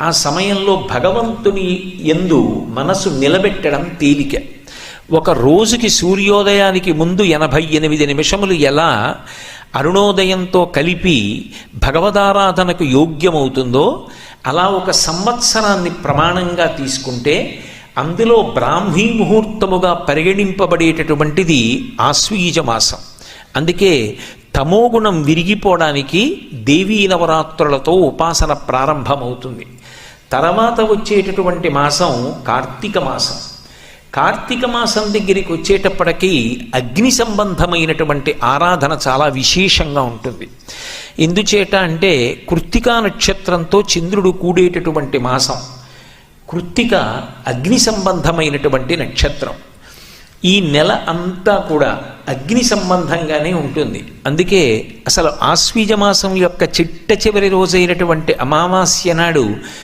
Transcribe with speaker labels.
Speaker 1: ఆ సమయంలో భగవంతుని ఎందు మనసు నిలబెట్టడం తేలిక. ఒక రోజుకి సూర్యోదయానికి ముందు ఎనభై ఎనిమిది నిమిషములు ఎలా అరుణోదయంతో కలిపి భగవదారాధనకు యోగ్యమవుతుందో అలా ఒక సంవత్సరాన్ని ప్రమాణంగా తీసుకుంటే అందులో బ్రాహ్మీ ముహూర్తముగా పరిగణింపబడేటటువంటిది ఆశ్వీజ మాసం అందుకే తమోగుణం విరిగిపోవడానికి దేవీ నవరాత్రులతో ఉపాసన ప్రారంభమవుతుంది. తర్వాత వచ్చేటటువంటి మాసం కార్తీక మాసం. కార్తీక మాసం దగ్గరికి వచ్చేటప్పటికీ అగ్ని సంబంధమైనటువంటి ఆరాధన చాలా విశేషంగా ఉంటుంది. ఎందుచేట అంటే కృత్తికా నక్షత్రంతో చంద్రుడు కూడేటటువంటి మాసం. కృత్తిక అగ్ని సంబంధమైనటువంటి నక్షత్రం. ఈ నెల అంతా కూడా అగ్ని సంబంధంగానే ఉంటుంది. అందుకే అసలు ఆశ్వీజ మాసం యొక్క చిట్ట చివరి రోజైనటువంటి అమావాస్య నాడు